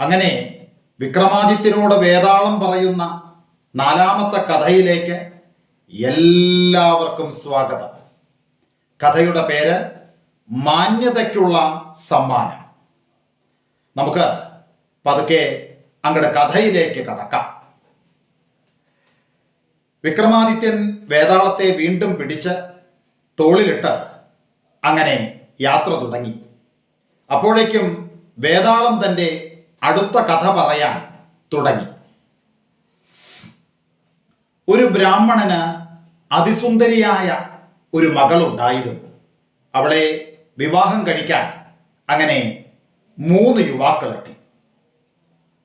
അങ്ങനെ വിക്രമാദിത്യനോട് വേതാളം പറയുന്ന നാലാമത്തെ കഥയിലേക്ക് എല്ലാവർക്കും സ്വാഗതം. കഥയുടെ പേര് മാന്യതയ്ക്കുള്ള സമ്മാനം. നമുക്ക് പതുക്കെ അങ്ങയുടെ കഥയിലേക്ക് കടക്കാം. വിക്രമാദിത്യൻ വേതാളത്തെ വീണ്ടും പിടിച്ച് തോളിലിട്ട് അങ്ങനെ യാത്ര തുടങ്ങി. അപ്പോഴേക്കും വേതാളം തന്റെ അടുത്ത കഥ പറയാൻ തുടങ്ങി. ഒരു ബ്രാഹ്മണന് അതിസുന്ദരിയായ ഒരു മകളുണ്ടായിരുന്നു. അവളെ വിവാഹം കഴിക്കാൻ അങ്ങനെ മൂന്ന് യുവാക്കളെത്തി.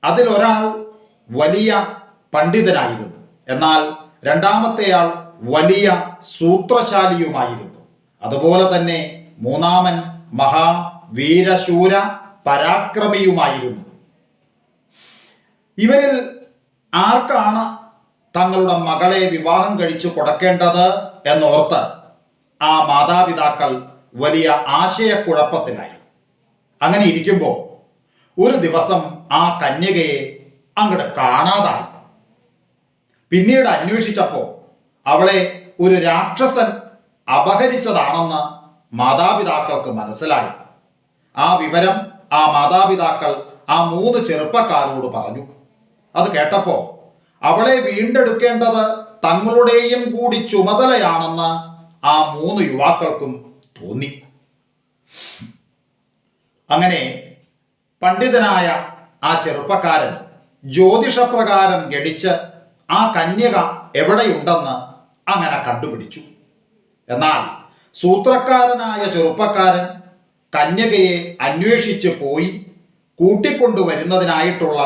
അതിലൊരാൾ വലിയ പണ്ഡിതനായിരുന്നു. എന്നാൽ രണ്ടാമത്തെയാൾ വലിയ സൂത്രശാലിയുമായിരുന്നു. അതുപോലെ തന്നെ മൂന്നാമൻ മഹാവീരശൂര പരാക്രമിയുമായിരുന്നു. ഇവരിൽ ആർക്കാണ് തങ്ങളുടെ മകളെ വിവാഹം കഴിച്ചു കൊടുക്കേണ്ടത് എന്നോർത്ത് ആ മാതാപിതാക്കൾ വലിയ ആശയക്കുഴപ്പത്തിലായി. അങ്ങനെ ഇരിക്കുമ്പോൾ ഒരു ദിവസം ആ കന്യകയെ അങ്ങോട്ട് കാണാതായി. പിന്നീട് അന്വേഷിച്ചപ്പോൾ അവളെ ഒരു രാക്ഷസൻ അപഹരിച്ചതാണെന്ന് മാതാപിതാക്കൾക്ക് മനസ്സിലായി. ആ വിവരം ആ മാതാപിതാക്കൾ ആ മൂന്ന് ചെറുപ്പക്കാരോട് പറഞ്ഞു. അത് കേട്ടപ്പോ അവളെ വീണ്ടെടുക്കേണ്ടത് തങ്ങളുടെയും കൂടി ചുമതലയാണെന്ന് ആ മൂന്ന് യുവാക്കൾക്കും തോന്നി. അങ്ങനെ പണ്ഡിതനായ ആ ചെറുപ്പക്കാരൻ ജ്യോതിഷപ്രകാരം ഗണിച്ച് ആ കന്യക എവിടെയുണ്ടെന്ന് അങ്ങനെ കണ്ടുപിടിച്ചു. എന്നാൽ സൂത്രക്കാരനായ ചെറുപ്പക്കാരൻ കന്യകയെ അന്വേഷിച്ച് പോയി കൂട്ടിക്കൊണ്ടുവരുന്നതിനായിട്ടുള്ള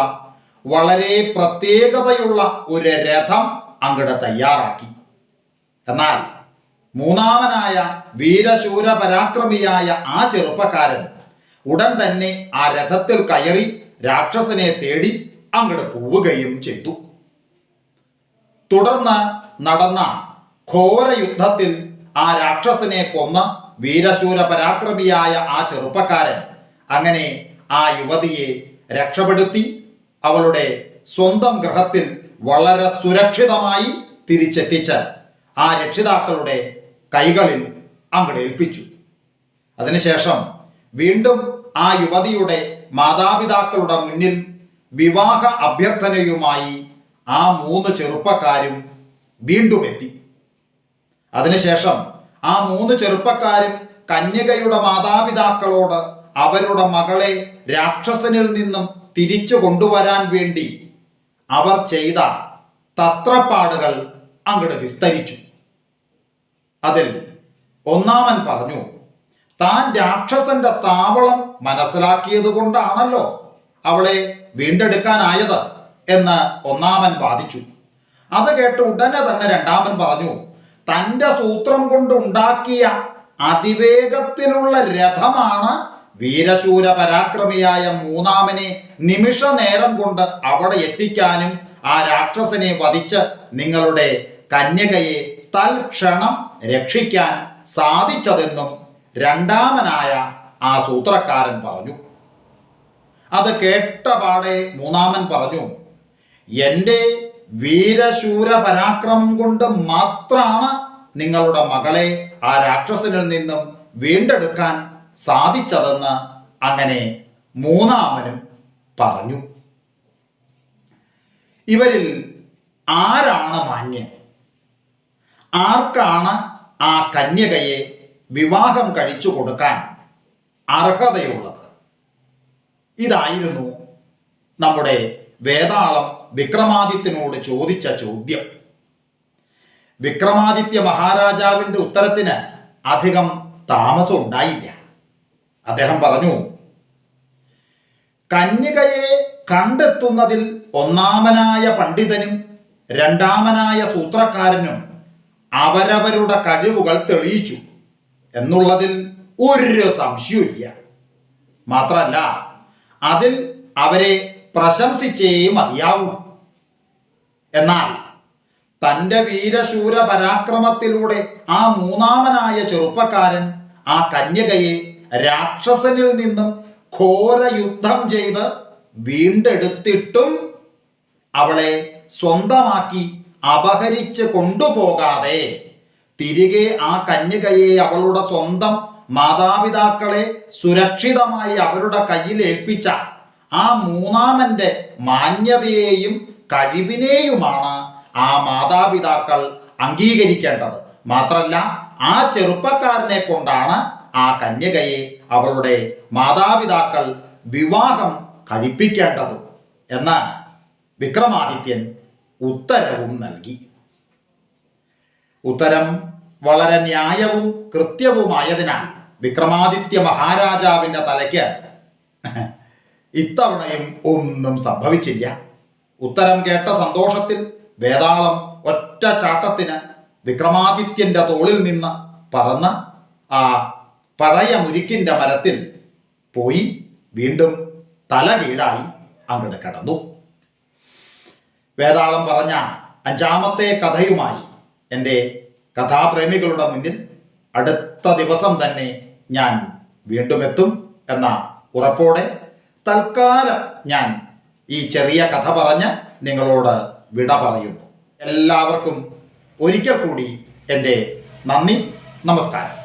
വളരെ പ്രത്യേകതയുള്ള ഒരു രഥം അങ്ങട് തയ്യാറാക്കി. എന്നാൽ മൂന്നാമനായ വീരശൂര പരാക്രമിയായ ആ ചെറുപ്പക്കാരൻ ഉടൻ തന്നെ ആ രഥത്തിൽ കയറി രാക്ഷസനെ തേടി അങ്ങട് പോവുകയും ചെയ്തു. തുടർന്ന് നടന്ന ഘോര യുദ്ധത്തിൽ ആ രാക്ഷസനെ കൊന്ന വീരശൂര പരാക്രമിയായ ആ ചെറുപ്പക്കാരൻ അങ്ങനെ ആ യുവതിയെ രക്ഷപ്പെടുത്തി. അവളുടെ സ്വന്തം ഗ്രഹത്തിൽ വളരെ സുരക്ഷിതമായി തിരിച്ചെത്തിച്ച് ആ രക്ഷിതാക്കളുടെ കൈകളിൽ അങ്ങട് ഏൽപ്പിച്ചു. അതിനുശേഷം വീണ്ടും ആ യുവതിയുടെ മാതാപിതാക്കളുടെ മുന്നിൽ വിവാഹ അഭ്യർത്ഥനയുമായി ആ മൂന്ന് ചെറുപ്പക്കാരും വീണ്ടും എത്തി. അതിനുശേഷം ആ മൂന്ന് ചെറുപ്പക്കാരും കന്യകയുടെ മാതാപിതാക്കളോട് അവരുടെ മകളെ രാക്ഷസനിൽ നിന്നും തിരിച്ചു കൊണ്ടുവരാൻ വേണ്ടി അവർ ചെയ്ത തത്രപ്പാടുകൾ അങ്ങോട്ട് വിസ്തരിച്ചു. അതിൽ ഒന്നാമൻ പറഞ്ഞു താൻ രാക്ഷസന്റെ താവളം മനസ്സിലാക്കിയത് കൊണ്ടാണല്ലോ അവളെ വീണ്ടെടുക്കാനായത് എന്ന് ഒന്നാമൻ വാദിച്ചു. അത് കേട്ട് ഉടനെ തന്നെ രണ്ടാമൻ പറഞ്ഞു തന്റെ സൂത്രം കൊണ്ടുണ്ടാക്കിയ അതിവേഗത്തിലുള്ള രഥമാണ് വീരശൂര പരാക്രമിയായ മൂന്നാമനെ നിമിഷ നേരം കൊണ്ട് അവിടെ എത്തിക്കാനും ആ രാക്ഷസനെ വധിച്ച് നിങ്ങളുടെ കന്യകയെ തൽക്ഷണം രക്ഷിക്കാൻ സാധിച്ചതെന്നും രണ്ടാമനായ ആ സൂത്രക്കാരൻ പറഞ്ഞു. അത് കേട്ടപാടെ മൂന്നാമൻ പറഞ്ഞു എന്റെ വീരശൂര പരാക്രമം കൊണ്ട് മാത്രമാണ് നിങ്ങളുടെ മകളെ ആ രാക്ഷസനിൽ നിന്നും വീണ്ടെടുക്കാൻ സാധിച്ചതെന്ന് അങ്ങനെ മൂന്നാമനും പറഞ്ഞു. ഇവരിൽ ആരാണ് മാന്യൻ? ആർക്കാണ് ആ കന്യകയെ വിവാഹം കഴിച്ചു കൊടുക്കാൻ അർഹതയുള്ളത്? ഇതായിരുന്നു നമ്മുടെ വേതാളം വിക്രമാദിത്യനോട് ചോദിച്ച ചോദ്യം. വിക്രമാദിത്യ മഹാരാജാവിന്റെ ഉത്തരത്തിന് അധികം താമസം ഉണ്ടായില്ല അദ്ദേഹം പറഞ്ഞു കന്യകയെ കണ്ടെത്തുന്നതിൽ ഒന്നാമനായ പണ്ഡിതനും രണ്ടാമനായ സൂത്രക്കാരനും അവരവരുടെ കഴിവുകൾ തെളിയിച്ചു എന്നുള്ളതിൽ ഒരു സംശയമില്ല മാത്രല്ല അതിൽ അവരെ പ്രശംസിച്ചേ മതിയാവൂ. എന്നാൽ തന്റെ വീരശൂര പരാക്രമത്തിലൂടെ ആ മൂന്നാമനായ ചെറുപ്പക്കാരൻ ആ കന്യകയെ രാക്ഷസനിൽ നിന്നും ഘോര യുദ്ധം ചെയ്ത് വീണ്ടെടുത്തിട്ടും അവളെ സ്വന്തമാക്കി അപഹരിച്ച് കൊണ്ടുപോകാതെ. തിരികെ ആ കന്യകയെ അവളുടെ സ്വന്തം മാതാപിതാക്കളെ സുരക്ഷിതമായി അവരുടെ കയ്യിൽ ഏൽപ്പിച്ച ആ മൂന്നാമന്റെ മാന്യതയെയും കഴിവിനെയുമാണ് ആ മാതാപിതാക്കൾ അംഗീകരിക്കേണ്ടത്. മാത്രല്ല ആ ചെറുപ്പക്കാരനെ കൊണ്ടാണ് ആ കന്യകയെ അവളുടെ മാതാപിതാക്കൾ വിവാഹം കഴിപ്പിക്കേണ്ടത് എന്ന് വിക്രമാദിത്യൻ ഉത്തരവും നൽകി. ഉത്തരം വളരെ ന്യായവും കൃത്യവുമായതിനാൽ വിക്രമാദിത്യ മഹാരാജാവിന്റെ തലയ്ക്ക് ഇത്തവണയും ഒന്നും സംഭവിച്ചില്ല. ഉത്തരം കേട്ട സന്തോഷത്തിൽ വേതാളം ഒറ്റ ചാട്ടത്തിന് വിക്രമാദിത്യന്റെ തോളിൽ നിന്ന് പറന്ന് ആ പഴയ മുരിക്കിന്റെ മരത്തിൽ പോയി വീണ്ടും തല വീടായി അങ്ങോട്ട് കടന്നു. വേതാളം പറഞ്ഞ അഞ്ചാമത്തെ കഥയുമായി എന്റെ കഥാപ്രേമികളുടെ മുന്നിൽ അടുത്ത ദിവസം തന്നെ ഞാൻ വീണ്ടും എത്തും എന്ന ഉറപ്പോടെ തൽക്കാലം ഞാൻ ഈ ചെറിയ കഥ പറഞ്ഞ് നിങ്ങളോട് വിട പറയുന്നു. എല്ലാവർക്കും ഒരിക്കൽ കൂടി എന്റെ നന്ദി നമസ്കാരം.